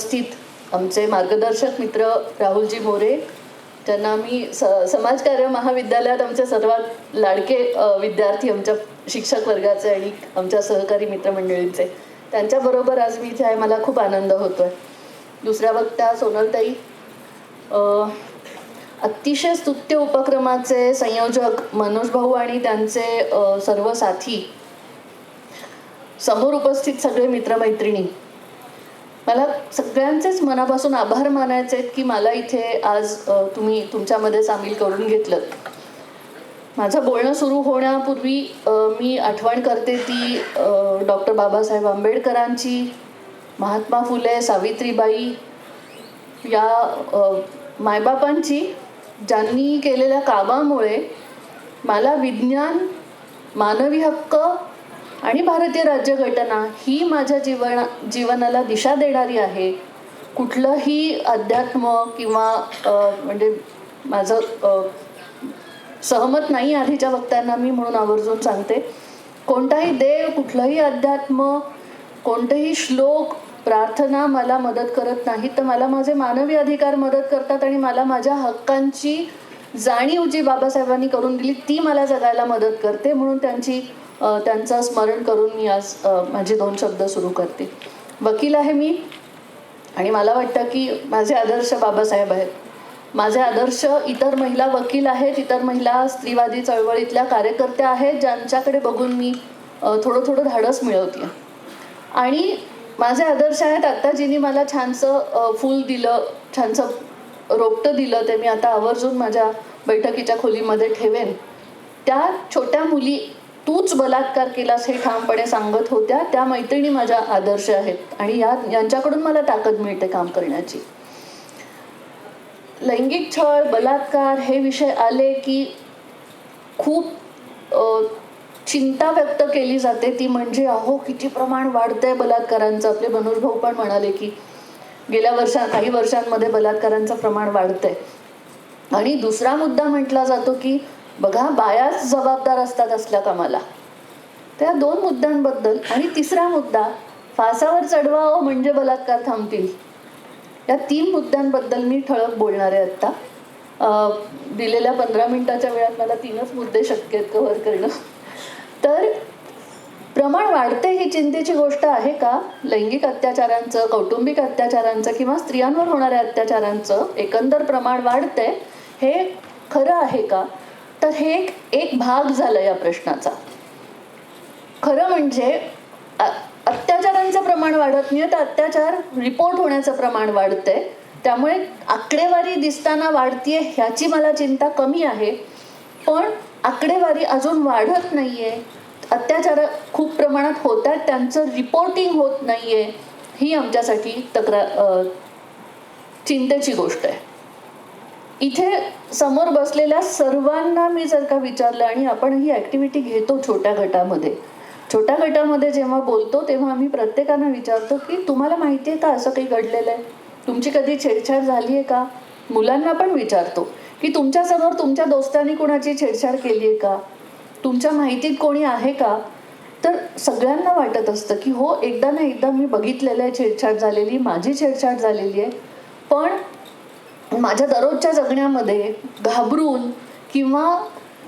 उपस्थित आमचे मार्गदर्शक मित्र राहुलजी मोरे त्यांना मी स समाजकार्य महाविद्यालयात आमचे सर्वात लाडके विद्यार्थी आमच्या शिक्षक वर्गाचे आणि आमच्या सहकारी मित्रमंडळींचे. त्यांच्याबरोबर आज मी इथे आहे मला खूप आनंद होतो आहे दुसऱ्या वक्त्या सोनलताई अतिशय स्तुत्य उपक्रमाचे संयोजक मनोज भाऊ आणि त्यांचे सर्व साथी समोर उपस्थित सगळे मित्रमैत्रिणी मला सगळ्यांचेच मनापासून आभार मानायचे आहेत की मला इथे आज तुम्ही तुमच्यामध्ये सामील करून घेतलं. माझं बोलणं सुरू होण्यापूर्वी मी आठवण करते ती डॉक्टर बाबासाहेब आंबेडकरांची महात्मा फुले सावित्रीबाई या मायबापांची ज्यांनी केलेल्या कामामुळे मला विज्ञान मानवी हक्क आणि भारतीय राज्यघटना ही माझ्या जीवना जीवनाला दिशा देणारी आहे. कुठलंही अध्यात्म किंवा म्हणजे माझं सहमत नाही आधीच्या वक्त्यांना मी म्हणून आवर्जून सांगते. कोणताही देव कुठलंही अध्यात्म कोणतेही श्लोक प्रार्थना मला मदत करत नाहीत. तर मला माझे मानवी अधिकार मदत करतात आणि मला माझ्या हक्कांची जाणीव जी बाबासाहेबांनी करून दिली ती मला जगायला मदत करते. म्हणून त्यांची त्यांचा स्मरण करून मी आज माझे दोन शब्द सुरू करते. वकील आहे मी आणि मला वाटतं की माझे आदर्श बाबासाहेब आहेत. माझे आदर्श इतर महिला वकील आहेत इतर महिला स्त्रीवादी चळवळीतल्या कार्यकर्त्या आहेत ज्यांच्याकडे बघून मी थोडं थोडं धाडस मिळवते आणि माझे आदर्श आहेत आत्ता जिने मला छानसं फूल दिलं छानसं रोपटं दिलं ते मी आता आवर्जून माझ्या बैठकीच्या खोलीमध्ये ठेवेन. त्या छोट्या मुली तूच बलात्कार केलास हे ठामपणे सांगत होत्या. त्या मैत्रिणी माझ्या आदर्श आहेत आणि या यांच्याकडून मला ताकद मिळते काम करण्याची. लैंगिक छळ बलात्कार हे विषय आले की खूप चिंता व्यक्त केली जाते. ती म्हणजे अहो किती प्रमाण वाढतंय बलात्कारांचं. आपले मनोज भाऊ पण म्हणाले की गेल्या वर्षा काही वर्षांमध्ये बलात्कारांचं प्रमाण वाढतंय. आणि दुसरा मुद्दा म्हटला जातो की बघा बायाच जबाबदार असतात असल्या कामाला त्या दोन मुद्द्यांबद्दल आणि तिसरा मुद्दा फासावर चढवावं म्हणजे बलात्कार थांबतील. या तीन मुद्द्यांबद्दल मी ठळक बोलणार आहे आत्ता. दिलेल्या पंधरा मिनिटाच्या वेळात मला तीनच मुद्दे शक्य आहेत कव्हर करणं. तर प्रमाण वाढते ही चिंतेची गोष्ट आहे का? लैंगिक अत्याचारांचं कौटुंबिक अत्याचारांचं किंवा स्त्रियांवर होणाऱ्या अत्याचारांचं एकंदर प्रमाण वाढतंय हे खरं आहे का? तर हे एक एक भाग झाला या प्रश्नाचा. खरं म्हणजे अत्याचारांचं प्रमाण वाढत नाही तर अत्याचार रिपोर्ट होण्याचं प्रमाण वाढतंय. त्यामुळे आकडेवारी दिसताना वाढतीये ह्याची मला चिंता कमी आहे. पण आकडेवारी अजून वाढत नाहीये. अत्याचार खूप प्रमाणात होत आहेत त्यांचं रिपोर्टिंग होत नाहीये. ही आमच्यासाठी तक्रार चिंतेची गोष्ट आहे. इथे समोर बसलेल्या सर्वांना मी जर का विचारलं आणि आपण ही ॲक्टिव्हिटी घेतो छोट्या गटामध्ये. छोट्या गटामध्ये जेव्हा बोलतो तेव्हा आम्ही प्रत्येकांना विचारतो की तुम्हाला माहिती आहे का असं काही घडलेलं आहे? तुमची कधी छेडछाड झाली आहे का? मुलांना पण विचारतो की तुमच्यासमोर तुमच्या दोस्तांनी कुणाची छेडछाड केली आहे का? तुमच्या माहितीत कोणी आहे का? तर सगळ्यांना वाटत असतं की हो एकदा ना एकदा मी बघितलेलं आहे छेडछाड झालेली माझी छेडछाड झालेली आहे. पण माझ्या दररोजच्या जगण्यामध्ये घाबरून किंवा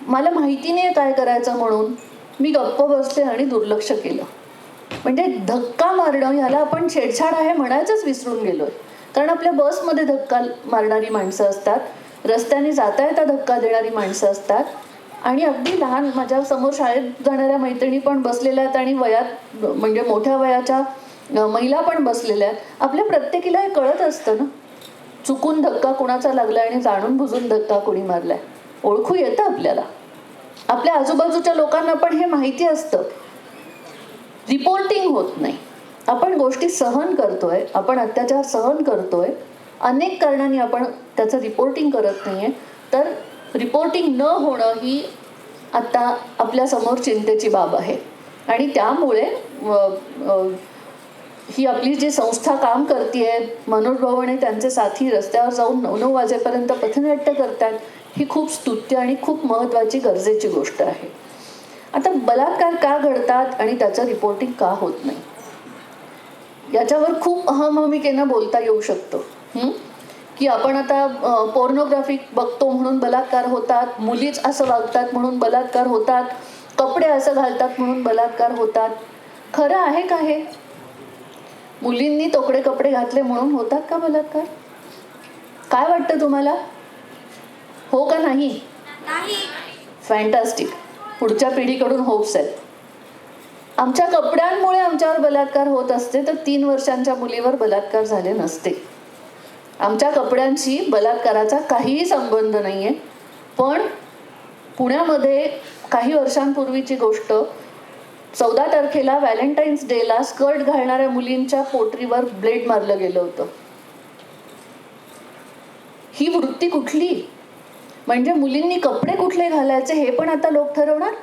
मला माहिती नाही काय करायचं म्हणून मी गप्प बसले आणि दुर्लक्ष केलं. म्हणजे धक्का मारणं ह्याला आपण छेडछाड आहे म्हणायचंच विसरून गेलोय. कारण आपल्या बसमध्ये धक्का मारणारी माणसं असतात रस्त्याने जाता येता धक्का देणारी माणसं असतात आणि अगदी लहान माझ्यासमोर शाळेत जाणाऱ्या मैत्रिणी पण बसलेल्या आहेत आणि वयात म्हणजे मोठ्या वयाच्या महिला पण बसलेल्या आहेत. आपल्या प्रत्येकीला हे कळत असतं ना. चुकून धक्का कुणाचा लागला आणि जाणून बुजून धक्का कोणी मारलाय? ओळखू येतं आपल्याला. आपल्या आजूबाजूच्या लोकांना पण हे माहिती असतं. रिपोर्टिंग होत नाही. आपण गोष्टी सहन करतोय आपण अत्याचार सहन करतोय अनेक कारणांनी आपण त्याचं रिपोर्टिंग करत नाहीये. तर रिपोर्टिंग न होणं ही आता आपल्यासमोर चिंतेची बाब आहे. आणि त्यामुळे ही आपली जी संस्था काम करते मनोज भाऊ आणि त्यांचे साथी रस्त्यावर जाऊन नऊ नऊ वाजेपर्यंत पथनाट्य करतात ही खूप स्तुत्य आणि खूप महत्त्वाची गरजेची गोष्ट आहे. आता बलात्कार का घडतात आणि त्याचं रिपोर्टिंग का होत नाही? याच्यावर खूप अहमहमिकेनं बोलता येऊ शकतं. की आपण आता पोर्नोग्राफी बघतो म्हणून बलात्कार होतात मुलीच असं वागतात म्हणून बलात्कार होतात कपडे असं घालतात म्हणून बलात्कार होतात. खरं आहे का हे? मुलींनी तोकडे कपडे घातले म्हणून होतात का बलात्कार? काय वाटतं तुम्हाला? हो का नाही? फॅन्टास्टिक पुढच्या पिढीकडून होप्स आहेत. आमच्या कपड्यांमुळे आमच्यावर बलात्कार होत असते तर तीन वर्षांच्या मुलीवर बलात्कार झाले नसते. आमच्या कपड्यांशी बलात्काराचा काहीही संबंध नाही आहे पण पुण्यामध्ये काही वर्षांपूर्वीची गोष्ट चौदा तारखेला व्हॅलेंटाईन्स डेला स्कर्ट घालणाऱ्या मुलींच्या पोटरीवर ब्लेड मारलं गेलं होतं. ही वृत्ती कुठली? म्हणजे मुलींनी कपडे कुठले घालायचे हे पण आता लोक ठरवणार?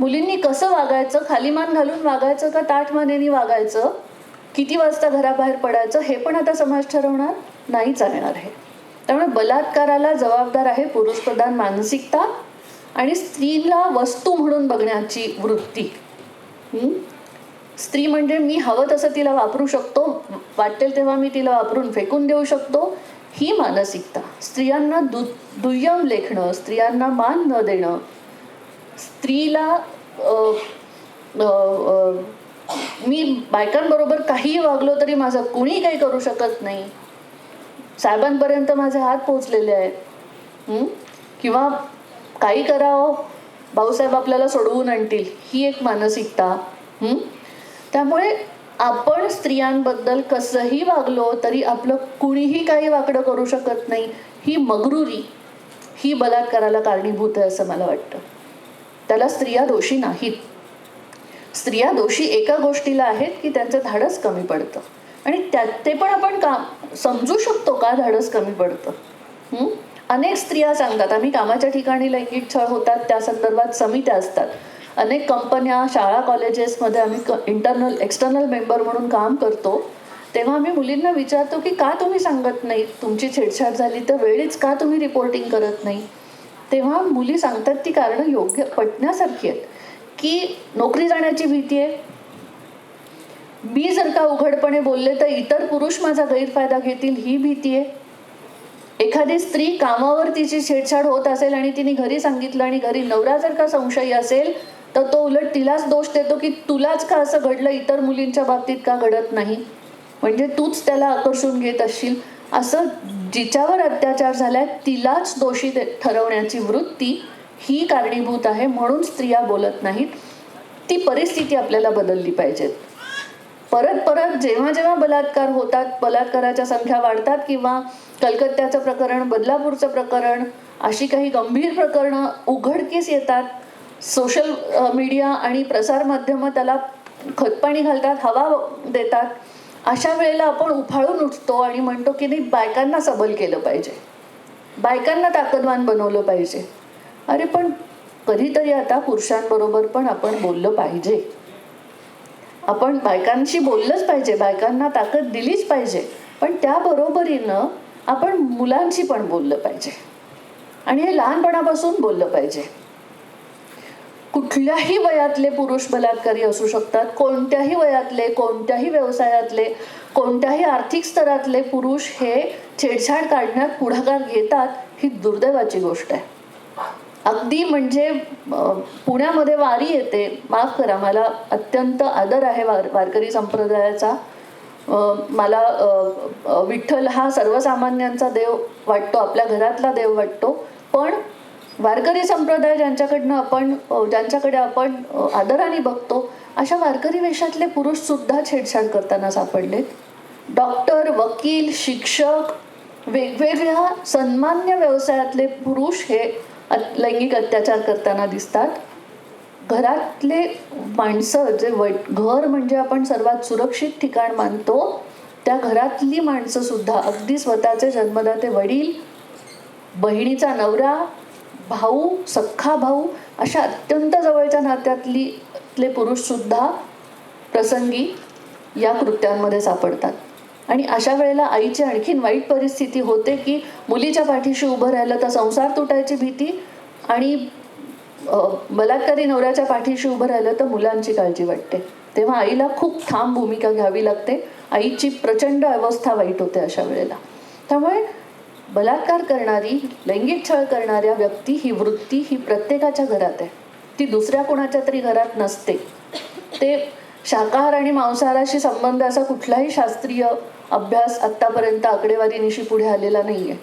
मुलींनी कसं वागायचं? खालीमान घालून वागायचं का ताठ मानेनी वागायचं? किती वाजता घराबाहेर पडायचं? हे पण आता समाज ठरवणार? नाही चालणार आहे त्यामुळे बलात्काराला जबाबदार आहे पुरुषप्रधान मानसिकता आणि स्त्रीला वस्तू म्हणून बघण्याची वृत्ती. स्त्री म्हणजे मी हवं तसं तिला वापरू शकतो. वाटेल तेव्हा मी तिला वापरून फेकून देऊ शकतो. ही मानसिकता. स्त्रियांना दु दुय्यम लेखणं स्त्रियांना मान न देणं स्त्रीला मी बायकांबरोबर काहीही वागलो तरी माझं कुणी काही करू शकत नाही. साहेबांपर्यंत माझे हात पोचलेले आहेत. किंवा काही करावं भाऊसाहेब आपल्याला सोडवून आणतील ही एक मानसिकता. त्यामुळे आपण स्त्रियांबद्दल कसंही वागलो तरी आपलं कुणीही काही वाकडं करू शकत नाही ही मगरुरी ही बलात्काराला कारणीभूत आहे असं मला वाटतं. त्याला स्त्रिया दोषी नाहीत. स्त्रिया दोषी एका गोष्टीला आहेत की त्यांचं धाडस कमी पडतं. आणि त्यात ते पण आपण का समजू शकतो का धाडस कमी पडतं. अनेक स्त्रिया सांगतात आम्ही कामाच्या ठिकाणी लैंगिक छळ होतात त्या संदर्भात समित्या असतात. अनेक कंपन्या शाळा कॉलेजेसमध्ये आम्ही क इंटरनल एक्सटर्नल मेंबर म्हणून काम करतो. तेव्हा आम्ही मुलींना विचारतो की का तुम्ही सांगत नाही? तुमची छेडछाड झाली तर वेळीच का तुम्ही रिपोर्टिंग करत नाही? तेव्हा मुली सांगतात ती कारणं योग्य पटण्यासारखी आहेत. की नोकरी जाण्याची भीती आहे. मी जर का उघडपणे बोलले तर इतर पुरुष माझा गैरफायदा घेतील ही भीती आहे. एखादी स्त्री कामावर तिची छेडछाड होत असेल आणि तिने घरी सांगितलं आणि घरी नवरा जर का संशयी असेल तर तो उलट तिलाच दोष देतो की तुलाच का असं घडलं? इतर मुलींच्या बाबतीत का घडत नाही? म्हणजे तूच त्याला आकर्षून घेत असशील. असं जिच्यावर अत्याचार झालाय तिलाच दोषी दे- ठरवण्याची वृत्ती ही कारणीभूत आहे. म्हणून स्त्रिया बोलत नाहीत. ती परिस्थिती आपल्याला बदलली पाहिजेत. परत परत जेव्हा जेव्हा बलात्कार होतात बलात्काराच्या संख्या वाढतात किंवा कलकत्त्याचं प्रकरण बदलापूरचं प्रकरण अशी काही गंभीर प्रकरणं उघडकीस येतात. सोशल मीडिया आणि प्रसारमाध्यमं त्याला खतपाणी घालतात हवा देतात. अशा वेळेला आपण उफाळून उठतो आणि म्हणतो की नाही बायकांना सबल केलं पाहिजे. बायकांना ताकदवान बनवलं पाहिजे. अरे पण कधीतरी आता पुरुषांबरोबर पण आपण बोललं पाहिजे. आपण बायकांशी बोललंच पाहिजे बायकांना ताकद दिलीच पाहिजे. पण त्याबरोबरीनं आपण मुलांशी पण बोललं पाहिजे. आणि हे लहानपणापासून बोललं पाहिजे. कुठल्याही वयातले पुरुष बलात्कारी असू शकतात. कोणत्याही वयातले कोणत्याही व्यवसायातले कोणत्याही आर्थिक स्तरातले पुरुष हे छेडछाड काढण्यात पुढाकार घेतात ही दुर्दैवाची गोष्ट आहे. अगदी म्हणजे पुण्यामध्ये वारी येते. माफ करा मला अत्यंत आदर आहे वार वारकरी संप्रदायाचा. मला विठ्ठल हा सर्वसामान्यांचा देव वाटतो आपल्या घरातला देव वाटतो. पण वारकरी संप्रदाय ज्यांच्याकडनं आपण ज्यांच्याकडे आपण आदराने बघतो अशा वारकरी वेशातले पुरुष सुद्धा छेडछाड करताना सापडलेत. डॉक्टर वकील शिक्षक वेगवेगळ्या सन्मान्य व्यवसायातले पुरुष हे लैंगिक अत्याचार करताना दिसतात. घरातले माणसं जे व घर म्हणजे आपण सर्वात सुरक्षित ठिकाण मानतो त्या घरातली माणसं सुद्धा अगदी स्वतःचे जन्मदाते वडील बहिणीचा नवरा भाऊ सख्खा भाऊ अशा अत्यंत जवळच्या नात्यातली पुरुषसुद्धा प्रसंगी या कृत्यांमध्ये सापडतात. आणि अशा वेळेला आईची आणखीन वाईट परिस्थिती होते की मुलीच्या पाठीशी उभं राहिलं तर संसार तुटायची भीती आणि बलात्कारी नवऱ्याच्या पाठीशी उभं राहिलं तर मुलांची काळजी वाटते. तेव्हा आईला खूप ठाम भूमिका घ्यावी लागते. आईची प्रचंड अवस्था वाईट होते अशा वेळेला. त्यामुळे बलात्कार करणारी लैंगिक छळ करणाऱ्या व्यक्ती ही वृत्ती ही प्रत्येकाच्या घरात आहे. ती दुसऱ्या कोणाच्या तरी घरात नसते. ते शाकाहार आणि मांसाहाराशी संबंध असा कुठलाही शास्त्रीय अभ्यास आत्तापर्यंत आकडेवारीनिशी पुढे आलेला नाही आहे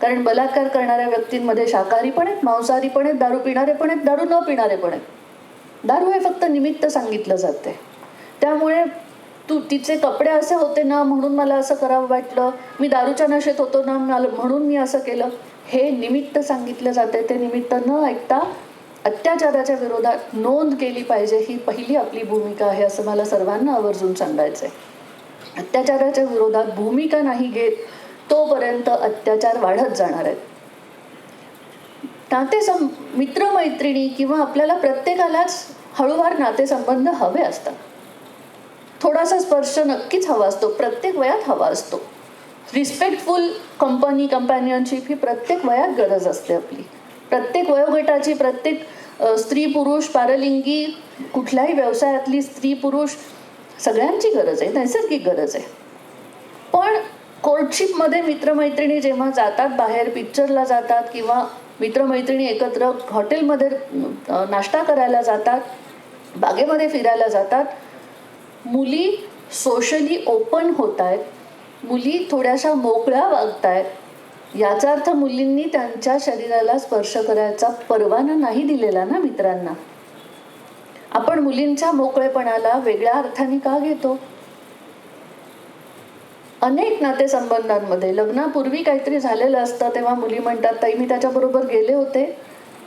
कारण बलात्कार करणाऱ्या व्यक्तींमध्ये शाकाहारी पण आहेत मांसाहारी पण आहेत दारू पिणारे पण आहेत दारू न पिणारे पण आहेत. दारू हे फक्त निमित्त सांगितलं जाते त्यामुळे तू तिचे कपडे असे होते ना म्हणून मला असं करावं वाटलं मी दारूच्या नशेत होतो ना मला म्हणून मी असं केलं. हे निमित्त सांगितलं जाते ते निमित्त न ऐकता अत्याचाराच्या विरोधात नोंद केली पाहिजे ही पहिली आपली भूमिका आहे असं मला सर्वांना आवर्जून सांगायचं आहे अत्याचाराच्या विरोधात भूमिका नाही घेत तोपर्यंत अत्याचार वाढत जाणार आहेत. नातेसं मित्रमैत्रिणी किंवा आपल्याला प्रत्येकालाच हळूवार नातेसंबंध हवे असतात. थोडासा स्पर्श नक्कीच हवा असतो प्रत्येक वयात हवा असतो. रिस्पेक्टफुल कंपनी कंपॅनियनशिप ही प्रत्येक वयात गरज असते आपली. प्रत्येक वयोगटाची प्रत्येक स्त्री पुरुष पारलिंगी कुठल्याही व्यवसायातली स्त्री पुरुष सगळ्यांची गरज आहे नैसर्गिक गरज आहे. पण कोर्टशिपमध्ये मित्रमैत्रिणी जेव्हा जातात बाहेर पिक्चरला जातात किंवा मित्रमैत्रिणी एकत्र हॉटेलमध्ये नाश्ता करायला जातात बागेमध्ये फिरायला जातात मुली सोशली ओपन होत आहेत मुली थोड्याशा मोकळ्या वागत आहेत याचा अर्थ मुलींनी त्यांच्या शरीराला स्पर्श करायचा परवाना नाही दिलेला ना मित्रांना? आपण मुलींच्या मोकळेपणाला वेगळ्या अर्थाने का घेतो? अनेक नातेसंबंधांमध्ये लग्नापूर्वी काहीतरी झालेलं असतं तेव्हा मुली म्हणतात ताई मी त्याच्याबरोबर गेले होते.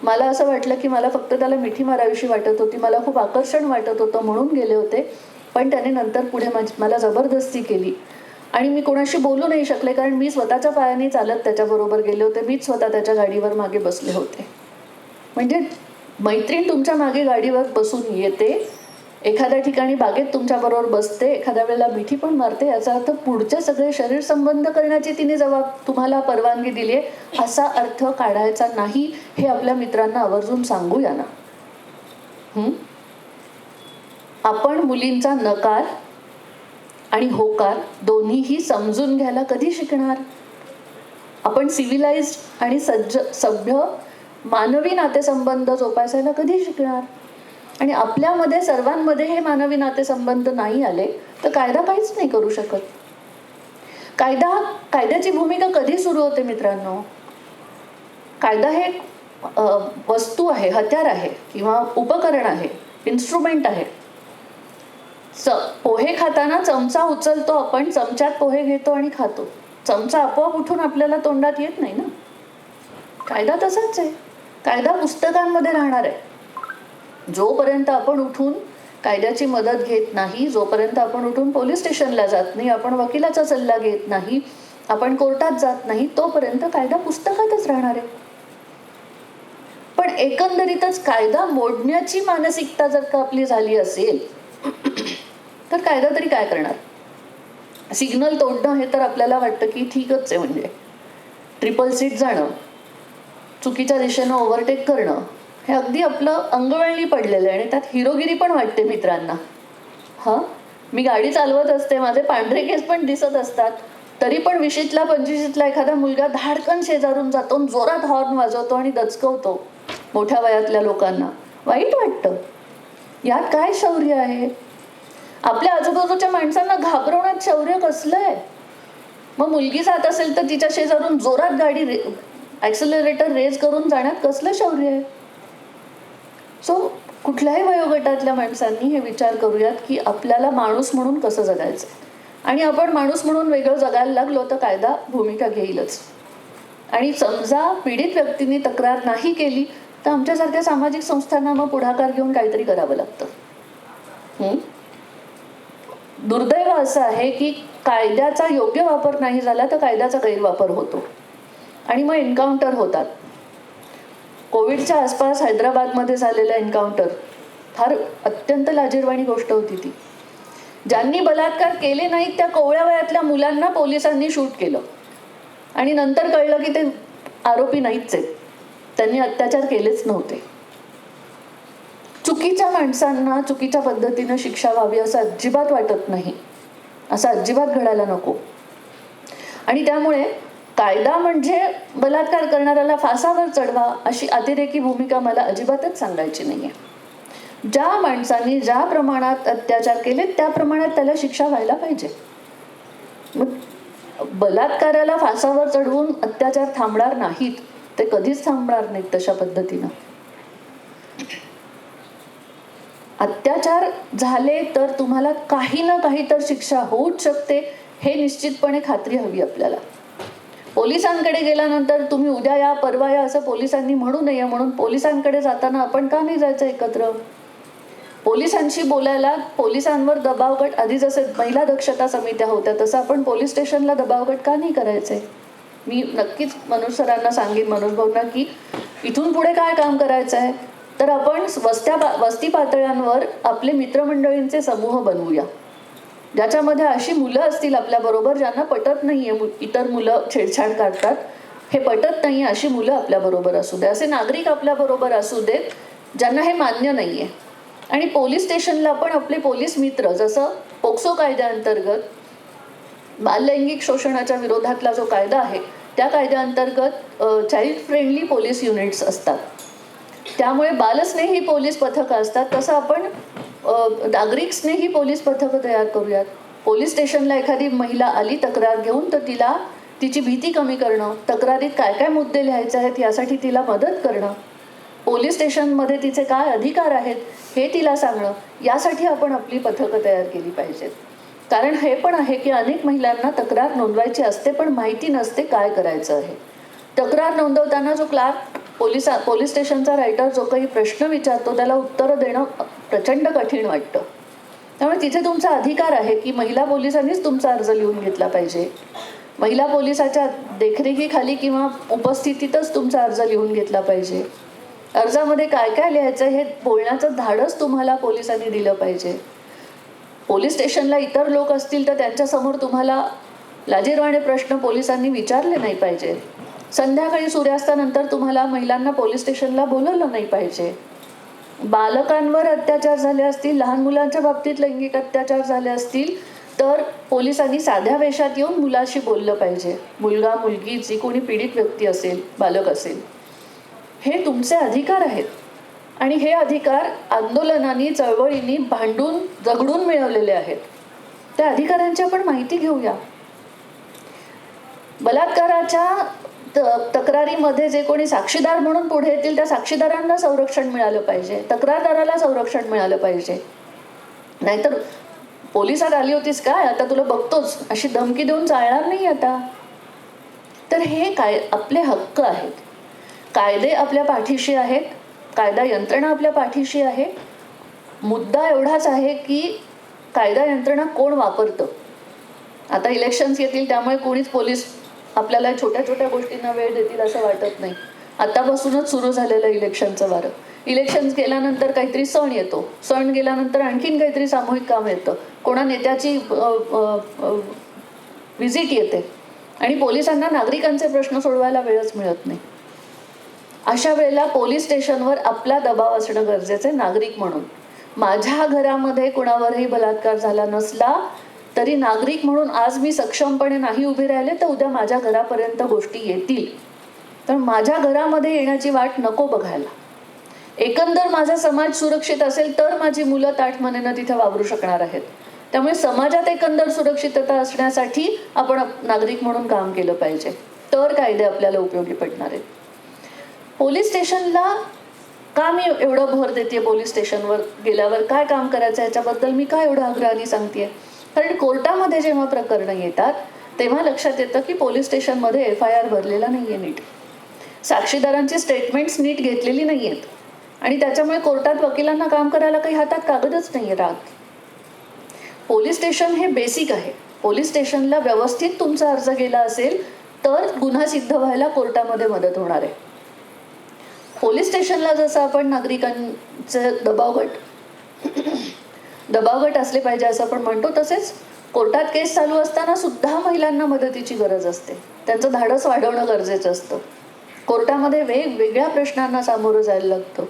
मला असं वाटलं की मला फक्त त्याला मिठी मारावीशी वाटत होती. मला खूप आकर्षण वाटत होतं म्हणून गेले होते. पण त्याने नंतर पुढे माझी मला जबरदस्ती केली. आणि मी कोणाशी बोलू नाही शकले कारण मी स्वतःच्या पायाने चालत त्याच्याबरोबर गेले होते. मीच स्वतः त्याच्या गाडीवर मागे बसले होते. म्हणजे मैत्रीण तुमच्या मागे गाडीवर बसून येते. एखाद्या ठिकाणी बागेत तुमच्याबरोबर बसते. एखाद्या वेळेला मिठी पण मारते. याचा अर्थ पुढचे सगळे शरीर संबंध करण्याची तिने जबाब तुम्हाला परवानगी दिली आहे. असा अर्थ काढायचा नाही हे आपल्या मित्रांना आवर्जून सांगूया ना. आपण मुलींचा नकार आणि होकार दोन्हीही समजून घ्यायला कधी शिकणार? आपण सिव्हिलाइज आणि सज्ज सभ्य मानवी नातेसंबंध जोपासायला कधी शिकणार? आणि आपल्यामध्ये सर्वांमध्ये हे मानवी नातेसंबंध नाही आले तर कायदा काहीच नाही करू शकत. कायदा कायद्याची भूमिका कधी सुरू होते मित्रांनो? कायदा हे वस्तू आहे हत्यार आहे किंवा उपकरण आहे इन्स्ट्रुमेंट आहे. च पोहे खाताना चमचा उचलतो आपण चमच्यात पोहे घेतो आणि खातो. चमचा आपोआप उठून आपल्याला तोंडात येत नाही ना? कायदा तसाच आहे. कायदा पुस्तकांमध्ये राहणार आहे. जोपर्यंत आपण उठून कायद्याची मदत घेत नाही जोपर्यंत आपण उठून पोलीस स्टेशनला जात नाही आपण वकिलाचा सल्ला घेत नाही आपण कोर्टात जात नाही तोपर्यंत कायदा पुस्तकातच राहणार आहे. पण एकंदरीतच कायदा मोडण्याची मानसिकता जर का आपली झाली असेल तर कायदा तरी काय करणार? सिग्नल तोडणं हे तर आपल्याला वाटतं की ठीकच आहे म्हणजे. ट्रिपल सीट जाणं चुकीच्या दिशेनं ओव्हरटेक करणं हे अगदी आपलं अंगवळणी पडलेलं आहे आणि त्यात हिरोगिरी पण वाटते मित्रांना. हां? मी गाडी चालवत असते माझे पांढरे केस पण दिसत असतात. तरी पण विशीतला पंचवीशीतला एखादा मुलगा धाडकन शेजारून जातो आणि जोरात हॉर्न वाजवतो आणि दचकवतो मोठ्या वयातल्या लोकांना. वाईट वाटतं. यात काय शौर्य आहे? आपल्या आजूबाजूच्या माणसांना घाबरवण्यात शौर्य कसलं आहे? मग मुलगी जात असेल तर तिच्या शेजारून जोरात गाडी ॲक्सिलरेटर रेज करून जाण्यात कसलं शौर्य आहे? सो कुठल्याही वयोगटातल्या माणसांनी हे विचार करूयात की आपल्याला माणूस म्हणून कसं जगायचं आणि आपण माणूस म्हणून वेगळं जगायला लागलो तर कायदा भूमिका घेईलच. आणि समजा पीडित व्यक्तींनी तक्रार नाही केली तर आमच्यासारख्या सामाजिक संस्थांना मग पुढाकार घेऊन काहीतरी करावं लागतं. दुर्दैव असं आहे की कायद्याचा योग्य वापर नाही झाला तर कायद्याचा गैरवापर होतो. आणि मग एन्काउंटर होतात. कोविडच्या आसपास हैदराबादमध्ये झालेलं एन्काउंटर फार अत्यंत लाजीरवाणी गोष्ट होती ती. ज्यांनी बलात्कार केले नाहीत त्या कोवळ्या वयातल्या मुलांना पोलिसांनी शूट केलं. आणि नंतर कळलं की ते आरोपी नाहीच आहेत. त्यांनी अत्याचार केलेच नव्हते. चुकीच्या माणसांना चुकीच्या पद्धतीनं शिक्षा व्हावी असं अजिबात वाटत नाही. असं अजिबात घडायला नको. आणि त्यामुळे कायदा म्हणजे बलात्कार करणाऱ्याला फासावर चढवा अशी अतिरेकी भूमिका मला अजिबातच सांगायची नाही आहे ज्या माणसांनी ज्या प्रमाणात अत्याचार केले त्या प्रमाणात त्याला शिक्षा व्हायला पाहिजे. मग बलात्काराला फासावर चढवून अत्याचार थांबणार नाहीत ते कधीच थांबणार नाहीत तशा पद्धतीनं. अत्याचार झाले तर तुम्हाला काही ना काही तर शिक्षा होऊच शकते हे निश्चितपणे खात्री हवी आपल्याला. पोलिसांकडे गेल्यानंतर तुम्ही उद्या या परवा या असं पोलिसांनी म्हणू नये म्हणून पोलिसांकडे जाताना आपण का नाही जायचं एकत्र? पोलिसांशी बोलायला पोलिसांवर दबाव गट आधी जसे महिला दक्षता समित्या होत्या तसं आपण पोलीस स्टेशनला दबाव गट का नाही करायचे? मी नक्कीच मनोज सरांना सांगेन मनोज भाऊंना की इथून पुढे काय काम करायचं आहे तर आपण वस्त्या वस्ती पातळ्यांवर आपले मित्रमंडळींचे समूह बनवूया. ज्याच्यामध्ये अशी मुलं असतील आपल्याबरोबर ज्यांना पटत नाहीये इतर मुलं छेडछाड करतात हे पटत नाही अशी मुलं आपल्याबरोबर असू दे. असे नागरिक आपल्याबरोबर असू देत ज्यांना हे मान्य नाहीये. आणि पोलीस स्टेशनला पण आपले पोलीस मित्र जसं पोक्सो कायद्याअंतर्गत बाललैंगिक शोषणाच्या विरोधातला जो कायदा आहे त्या कायद्याअंतर्गत चाइल्ड फ्रेंडली पोलीस युनिट्स असतात. त्यामुळे बालस्नेही पोलीस पथकं असतात. तसं आपण नागरिक्सनेही पोलीस पथकं तयार करूयात. पोलीस स्टेशनला एखादी महिला आली तक्रार घेऊन तर तिला तिची भीती कमी करणं तक्रारीत काय काय मुद्दे लिहायचे आहेत यासाठी तिला मदत करणं. पोलीस स्टेशनमध्ये तिचे काय अधिकार आहेत हे तिला सांगणं यासाठी आपण आपली पथकं तयार केली पाहिजेत. कारण हे पण आहे की अनेक महिलांना तक्रार नोंदवायची असते पण माहिती नसते काय करायचं आहे. तक्रार नोंदवताना जो क्लार्क पोलिसा पोलीस स्टेशनचा रायटर जो काही प्रश्न विचारतो त्याला उत्तरं देणं प्रचंड कठीण वाटतं. त्यामुळे तिथे तुमचा अधिकार आहे की महिला पोलिसांनीच तुमचा अर्ज लिहून घेतला पाहिजे. महिला पोलिसाच्या देखरेखीखाली किंवा उपस्थितीतच तुमचा अर्ज लिहून घेतला पाहिजे. अर्जामध्ये काय काय लिहायचं हे बोलण्याचं धाडस तुम्हाला पोलिसांनी दिलं पाहिजे. पोलीस स्टेशनला इतर लोक असतील तर त्यांच्यासमोर तुम्हाला लाजीरवाणे प्रश्न पोलिसांनी विचारले नाही पाहिजे संध्याकाळी सूर्यास्तानंतर तुम्हाला महिलांना पोलीस स्टेशनला बोलवलं नाही पाहिजे. बालकांवर अत्याचार झाले असतील लहान मुलांच्या बाबतीत लैंगिक अत्याचार झाले असतील तर पोलिसांनी साध्या वेशात येऊन मुलाशी बोललं पाहिजे. मुलगा मुलगी जी कोणी पीडित व्यक्ती असेल बालक असेल हे तुमचे अधिकार आहेत. आणि हे अधिकार आंदोलनांनी चळवळींनी भांडून जगडून मिळवलेले आहेत. त्या अधिकारांची आपण माहिती घेऊया. बलात्काराच्या तक्रारीमध्ये जे कोणी साक्षीदार म्हणून पुढे येतील त्या साक्षीदारांना संरक्षण मिळालं पाहिजे. तक्रारदाराला संरक्षण मिळालं पाहिजे. नाहीतर पोलिसात आली होतीस काय? आता तुला बघतोच. अशी धमकी देऊन चालणार नाही आता. तर हे काय? आपले हक्क आहेत. कायदे आपल्या पाठीशी आहेत. कायदा यंत्रणा आपल्या पाठीशी आहे. मुद्दा एवढाच आहे की कायदा यंत्रणा कोण वापरतं? आता इलेक्शन्स येतील त्यामुळे कोणीच पोलीस आपल्याला छोट्या छोट्या गोष्टींना वेळ देतील असं वाटत नाही. आतापासूनच सुरू झालेलं इलेक्शनचं वारं. इलेक्शन गेल्यानंतर काहीतरी सण येतो. सण गेल्यानंतर आणखीन काहीतरी सामूहिक काम येतं. कोणा नेत्याची व्हिजिट येते. आणि पोलिसांना नागरिकांचे प्रश्न सोडवायला वेळच मिळत नाही. अशा वेळेला पोलीस स्टेशनवर आपला दबाव असणं गरजेचं आहे नागरिक म्हणून. माझ्या घरामध्ये कुणावरही बलात्कार झाला नसला तरी नागरिक म्हणून आज मी सक्षमपणे नाही उभे राहिले तर उद्या माझ्या घरापर्यंत गोष्टी येतील. तर माझ्या घरामध्ये येण्याची वाट नको बघायला. एकंदर माझा समाज सुरक्षित असेल तर माझी मुलं ताठमनेनं तिथे वावरू शकणार आहेत. त्यामुळे समाजात एकंदर सुरक्षितता असण्यासाठी आपण नागरिक म्हणून काम केलं पाहिजे. तर कायदे आपल्याला उपयोगी पडणार आहेत. पोलीस स्टेशनला का मी एवढं भर देते पोलीस स्टेशनवर गेल्यावर? काय काम करायचं याच्याबद्दल मी काय एवढं आग्रहाने सांगते कारण कोर्टामध्ये जेव्हा प्रकरणं येतात तेव्हा लक्षात येतं की पोलीस स्टेशनमध्ये एफ आय आर भरलेला नाही आहे नीट. साक्षीदारांची स्टेटमेंट्स नीट घेतलेली नाही आहेत आणि त्याच्यामुळे कोर्टात वकिलांना काम करायला काही हातात कागदच नाही आहे राग. पोलीस स्टेशन हे बेसिक आहे. पोलीस स्टेशनला व्यवस्थित तुमचा अर्ज गेला असेल तर गुन्हा सिद्ध व्हायला कोर्टामध्ये मदत होणार आहे. पोलीस स्टेशनला जसं आपण नागरिकांचं दबावगट दबावगट असले पाहिजे असं आपण म्हणतो. तसेच कोर्टात केस चालू असताना सुद्धा महिलांना मदतीची गरज असते. त्यांचं धाडस वाढवणं गरजेचं असतं. कोर्टामध्ये वेगवेगळ्या प्रश्नांना सामोरं जायला लागतं.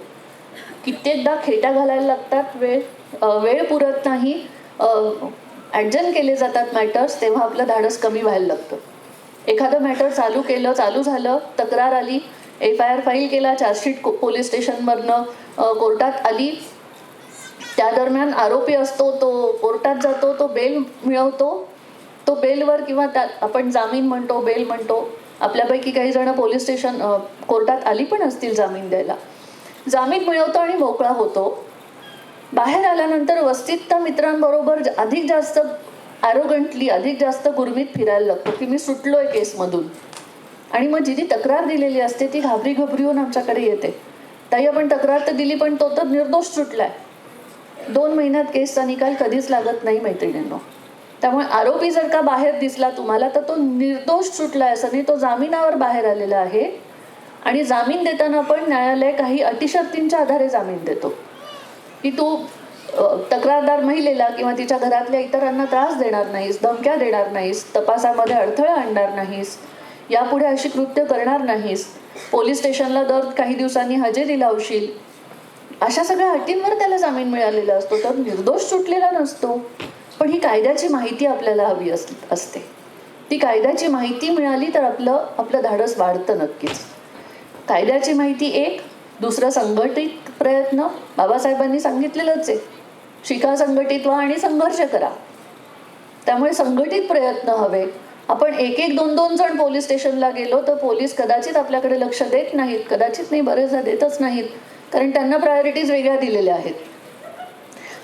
कित्येकदा खेट्या घालायला लागतात. वेळ वेळ पुरत नाही. ॲडजन केले जातात मॅटर्स तेव्हा आपलं धाडस कमी व्हायला लागतं. एखादं मॅटर चालू केलं चालू झालं तक्रार आली एफ आय आर फाईल केला चार्जशीट को- पोलीस स्टेशनमधनं कोर्टात आली त्या दरम्यान आरोपी असतो तो कोर्टात जातो तो बेल मिळवतो. तो बेलवर किंवा त्या आपण जामीन म्हणतो बेल म्हणतो. आपल्यापैकी काही जण पोलीस स्टेशन कोर्टात आली पण असतील जामीन द्यायला. जामीन मिळवतो आणि मोकळा होतो. बाहेर आल्यानंतर वस्तीत मित्रांबरोबर ज- अधिक जास्त ॲरोगंटली अधिक जास्त गुरमीत फिरायला लागतो की मी सुटलोय केसमधून. आणि मग जिने तक्रार दिलेली असते ती घाबरी घाबरी होऊन आमच्याकडे येते. ताई आपण तक्रार तर दिली पण तो तर निर्दोष सुटलाय. दोन महिन्यात केसचा निकाल कधीच लागत नाही मैत्रिणींनो. त्यामुळे आरोपी जर का बाहेर दिसला तुम्हाला तर तो निर्दोष सुटलाय असं नाही तो जामिनावर बाहेर आलेला आहे. आणि जामीन देताना पण न्यायालय काही अटीशर्तींच्या आधारे जामीन देतो. की तू तक्रारदार महिलेला किंवा तिच्या घरातल्या इतरांना त्रास देणार नाहीस धमक्या देणार नाहीस तपासामध्ये अडथळा आणणार नाहीस यापुढे अशी कृत्य करणार नाहीस. पोलीस स्टेशनला दर काही दिवसांनी हजेरी लावशील अशा सगळ्या अटींवर त्याला जामीन मिळालेला असतो. तर निर्दोष सुटलेला नसतो. पण ही कायद्याची माहिती आपल्याला हवी अस असते. ती कायद्याची माहिती मिळाली तर आपलं आपलं धाडस वाढतं नक्कीच. कायद्याची माहिती एक दुसरं संघटित प्रयत्न बाबासाहेबांनी सांगितलेलंच आहे. शिका संघटित व्हा आणि संघर्ष करा. त्यामुळे संघटित प्रयत्न हवे. आपण एक एक दोन दोन जण पोलीस स्टेशनला गेलो तर पोलीस कदाचित आपल्याकडे लक्ष देत नाहीत कदाचित नाही बरेचदा देतच नाहीत. कारण त्यांना प्रायोरिटीज वेगळ्या दिलेल्या आहेत.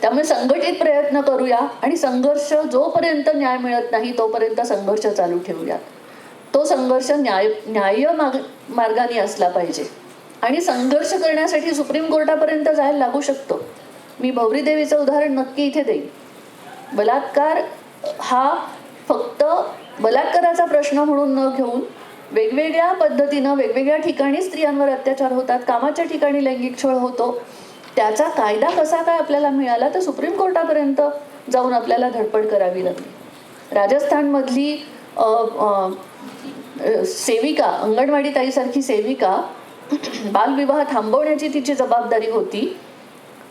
त्यामुळे संघटित प्रयत्न करूया आणि संघर्ष जोपर्यंत न्याय मिळत नाही तोपर्यंत संघर्ष चालू ठेवूया. तो संघर्ष न्याय न्याय माग मार्गाने असला पाहिजे. आणि संघर्ष करण्यासाठी सुप्रीम कोर्टापर्यंत जायला लागू शकतो. मी भवरी देवीचं उदाहरण नक्की इथे देईन. बलात्कार हा फक्त बलात्काराचा प्रश्न म्हणून न घेऊन वेगवेगळ्या पद्धतीनं वेगवेगळ्या ठिकाणी स्त्रियांवर अत्याचार होतात कामाच्या ठिकाणी लैंगिक छळ होतो. त्याचा कायदा कसा काय आपल्याला मिळाला तर सुप्रीम कोर्टापर्यंत जाऊन आपल्याला धडपड करावी लागली. राजस्थानमधली सेविका अंगणवाडी ताईसारखी सेविका बालविवाह थांबवण्याची तिची जबाबदारी होती.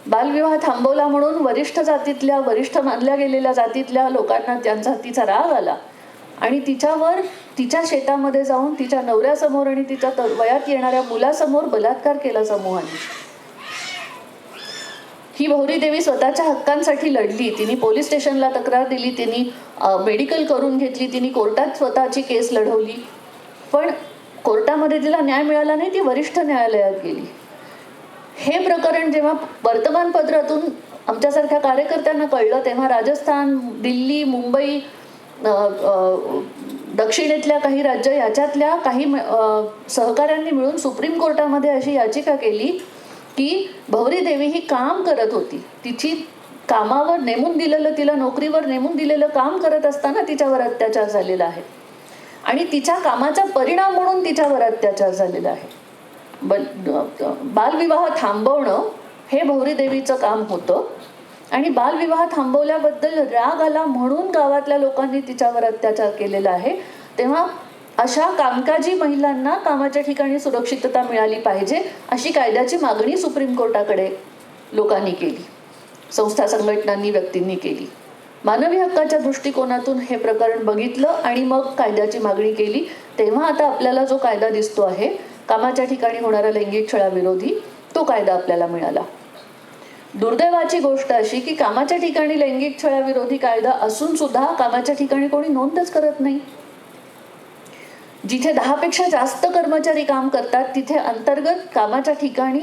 बालविवाह थांबवला म्हणून वरिष्ठ जातीतल्या वरिष्ठ मानल्या गेलेल्या जातीतल्या लोकांना त्यांचा तिचा राग आला. आणि तिच्यावर तिच्या शेतामध्ये जाऊन तिच्या नवऱ्यासमोर आणि तिच्या त- वयात येणाऱ्या मुलासमोर बलात्कार केला समूहाने. ही भौरी देवी स्वतःच्या हक्कांसाठी लढली. तिने पोलीस स्टेशनला तक्रार दिली. तिने मेडिकल करून घेतली. तिने कोर्टात स्वतःची केस लढवली. पण कोर्टामध्ये तिला न्याय मिळाला नाही ती वरिष्ठ न्यायालयात गेली. हे प्रकरण जेव्हा वर्तमानपत्रातून आमच्यासारख्या कार्यकर्त्यांना कळलं तेव्हा राजस्थान दिल्ली मुंबई दक्षिणेतल्या काही राज्य याच्यातल्या काही म- सहकाऱ्यांनी मिळून सुप्रीम कोर्टामध्ये अशी याचिका केली की भवरी देवी ही काम करत होती. तिची कामावर नेमून दिलेलं तिला नोकरीवर नेमून दिलेलं काम करत असताना तिच्यावर अत्याचार झालेला आहे. आणि तिच्या कामाचा परिणाम म्हणून तिच्यावर अत्याचार झालेला आहे. बल बालविवाह थांबवणं हे भवरी देवीचं काम होतं. आणि बालविवाह थांबवल्याबद्दल राग आला म्हणून गावातल्या लोकांनी तिच्यावर अत्याचार केलेला आहे. तेव्हा अशा कामकाजी महिलांना कामाच्या ठिकाणी सुरक्षितता मिळाली पाहिजे अशी कायद्याची मागणी सुप्रीम कोर्टाकडे लोकांनी केली. संस्था संघटनांनी व्यक्तींनी केली. मानवी हक्काच्या दृष्टिकोनातून हे प्रकरण बघितलं आणि मग कायद्याची मागणी केली. तेव्हा आता आपल्याला जो कायदा दिसतो आहे कामाच्या ठिकाणी होणारा लैंगिक छळाविरोधी तो कायदा आपल्याला मिळाला. दुर्दैवाची गोष्ट अशी की कामाच्या ठिकाणी लैंगिक छळाविरोधी कायदा असून सुद्धा कामाच्या ठिकाणी कोणी नोंदच करत नाही. जिथे दहापेक्षा जास्त कर्मचारी काम करतात तिथे अंतर्गत कामाच्या ठिकाणी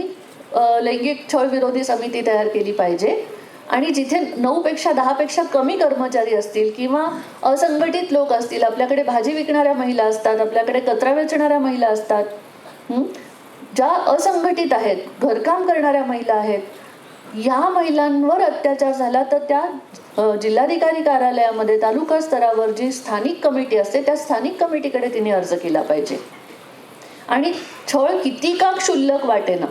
लैंगिक छळ विरोधी समिती तयार केली पाहिजे. आणि जिथे नऊपेक्षा दहापेक्षा कमी कर्मचारी असतील किंवा असंघटित लोक असतील आपल्याकडे भाजी विकणाऱ्या महिला असतात आपल्याकडे कचरा वेचणाऱ्या महिला असतात ज्या असंघटित आहेत घरकाम करणाऱ्या महिला आहेत या महिलांवर अत्याचार झाला तर त्या जिल्हाधिकारी कार्यालयामध्ये तालुका स्तरावर जी स्थानिक कमिटी असते त्या स्थानिक कमिटीकडे तिने अर्ज केला पाहिजे. आणि छळ किती का क्षुल्लक वाटेना.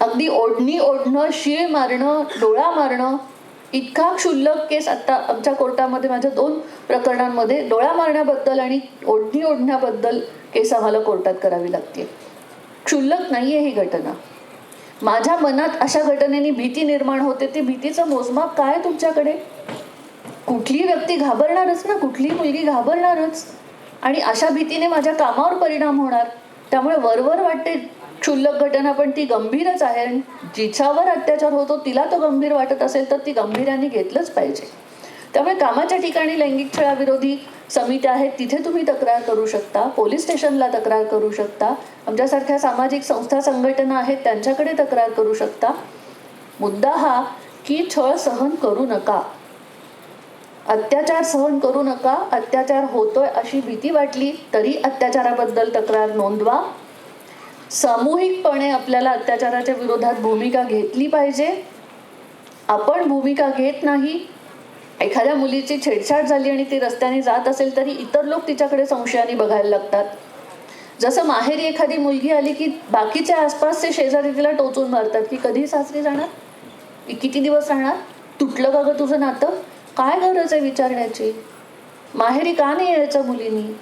अगदी ओढणी ओढणं शीळ मारणं डोळा मारणं इतका क्षुल्लक केस आता आमच्या कोर्टामध्ये माझ्या दोन प्रकरणांमध्ये डोळा मारण्याबद्दल आणि ओढणी ओढण्याबद्दल केस आम्हाला कोर्टात करावी लागते क्षुल्लक नाही आहे ही घटना. माझ्या मनात अशा घटनेने भीती निर्माण होते ती भीतीचं मोजमाप काय तुमच्याकडे? कुठलीही व्यक्ती घाबरणारच ना कुठलीही मुलगी घाबरणारच? आणि अशा भीतीने माझ्या कामावर परिणाम होणार. त्यामुळे वरवर वाटते क्षुल्लक घटना पण ती गंभीरच आहे. आणि जिच्यावर अत्याचार होतो तिला तो गंभीर वाटत असेल तर ती गंभीराने घेतलंच पाहिजे. त्यामुळे कामाच्या ठिकाणी लैंगिक छळाविरोधी समित्या आहेत तिथे तुम्ही तक्रार करू शकता पोलीस स्टेशनला तक्रार करू शकता आमच्यासारख्या सामाजिक संस्था संघटना आहेत त्यांच्याकडे तक्रार करू शकता. मुद्दा हा की छळ सहन करू नका. अत्याचार सहन करू नका अत्याचार होतोय अशी भीती वाटली तरी अत्याचाराबद्दल तक्रार नोंदवा. सामूहिकपणे आपल्याला अत्याचाराच्या विरोधात भूमिका घेतली पाहिजे. आपण भूमिका घेत नाही एखाद्या मुलीची छेडछाड झाली आणि ती रस्त्याने जात असेल तरी इतर लोक तिच्याकडे संशयाने बघायला लागतात. जसं माहेरी एखादी मुलगी आली की बाकीच्या आसपासचे शेजारी तिला टोचून मारतात की कधी सासरी जाणार? किती दिवस राहणार? तुटलं का गं तुझं नातं? काय गरज आहे विचारण्याची? माहेरी का नाही यायचं मुलीनी?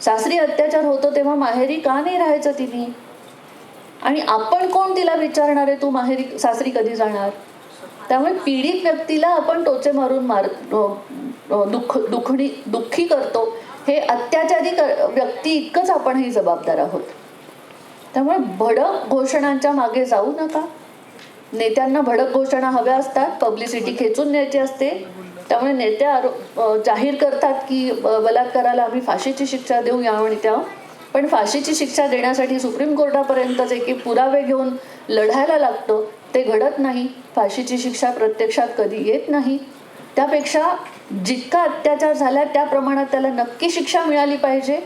सासरी अत्याचार होतो तेव्हा माहेरी का नाही राहायचं तिने? आणि आपण कोण तिला विचारणार आहे तू माहेरी सासरी कधी जाणार? त्यामुळे पीडित व्यक्तीला आपण टोचे मारून मार दुःख दुखणी दुःखी करतो. हे अत्याचारी व्यक्ती इतकंच आपणही जबाबदार आहोत. त्यामुळे भडक घोषणांच्या मागे जाऊ नका. नेत्यांना भडक घोषणा हव्या असतात. पब्लिसिटी खेचून न्यायची असते. त्यामुळे नेते आरो जाहीर करतात की ब- बलात्काराला आम्ही फाशीची शिक्षा देऊ या आणि त्या. पण फाशीची शिक्षा देण्यासाठी सुप्रीम कोर्टापर्यंत जे की पुरावे घेऊन लढायला लागतं. ते घडत नाही. फाशीची शिक्षा प्रत्यक्षात कधी येत नाही. त्यापेक्षा जितका अत्याचार झाला त्या प्रमाणात त्याला नक्की शिक्षा मिळाली पाहिजे.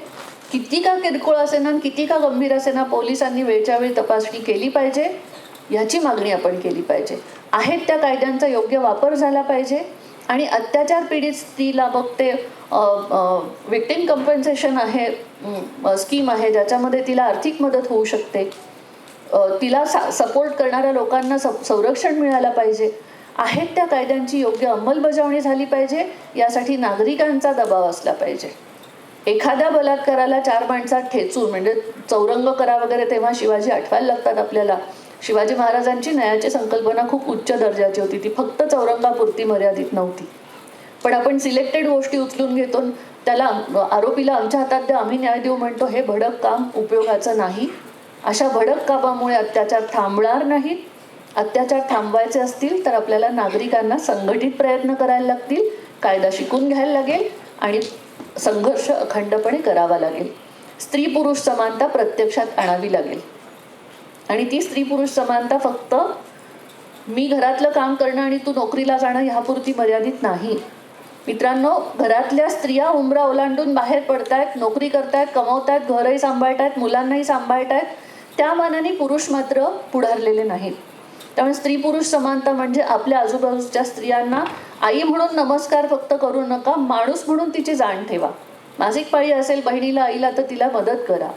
किती का किरकोळ असेना किती का गंभीर असेना पोलिसांनी वेळच्या वेळी तपासणी केली पाहिजे? याची मागणी आपण केली पाहिजे. आहेत त्या कायद्यांचा योग्य वापर झाला पाहिजे. आणि अत्याचार पीडित स्त्रीला मग ते विक्टिम कम्पन्सेशन आहे स्कीम आहे ज्याच्यामध्ये तिला आर्थिक मदत होऊ शकते. तिला सा सपोर्ट करणाऱ्या लोकांना स संरक्षण मिळायला पाहिजे. आहेत त्या कायद्यांची योग्य अंमलबजावणी झाली पाहिजे. यासाठी नागरिकांचा दबाव असला पाहिजे. एखाद्या बलात्काराला चार माणसात ठेचून म्हणजे चौरंग करा वगैरे तेव्हा शिवाजी आठवायला लागतात आपल्याला. शिवाजी महाराजांची न्यायाची संकल्पना खूप उच्च दर्जाची होती. ती फक्त चौरंगापुरती मर्यादित नव्हती. पण आपण सिलेक्टेड गोष्टी उचलून घेतो त्याला आरोपीला आमच्या हातात द्या आम्ही न्याय देऊ म्हणतो. हे भडक काम उपयोगाचं नाही. अशा भडक कामामुळे अत्याचार थांबणार नाहीत. अत्याचार थांबवायचे असतील तर आपल्याला नागरिकांना संघटित प्रयत्न करायला लागतील कायदा शिकून घ्यायला लागेल आणि संघर्ष अखंडपणे करावा लागेल. स्त्री पुरुष समानता प्रत्यक्षात आणावी लागेल. आणि ती स्त्री पुरुष समानता फक्त मी घरातलं काम करणं आणि तू नोकरीला जाणं ह्यापुरती मर्यादित नाही. मित्रांनो घरातल्या स्त्रिया उमरा ओलांडून बाहेर पडतायत नोकरी करतायत कमवतायत घरही सांभाळतायत मुलांनाही सांभाळतायत त्या मानाने पुरुष मात्र पुढारलेले नाहीत. त्यामुळे स्त्री पुरुष समानता म्हणजे आपल्या आजूबाजूच्या स्त्रियांना आई म्हणून नमस्कार फक्त करू नका माणूस म्हणून तिची जाण ठेवा. मासिक पाळी असेल बहिणीला आईला तर तिला मदत करा.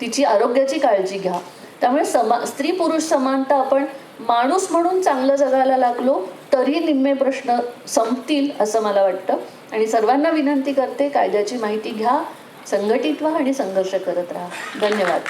तिची आरोग्याची काळजी घ्या. त्यामुळे समा स्त्री पुरुष समानता आपण माणूस म्हणून चांगलं जगायला लागलो तरी निम्मे प्रश्न संपतील असं मला वाटतं. आणि सर्वांना विनंती करते कायद्याची माहिती घ्या संघटित व्हा आणि संघर्ष करत राहा. धन्यवाद.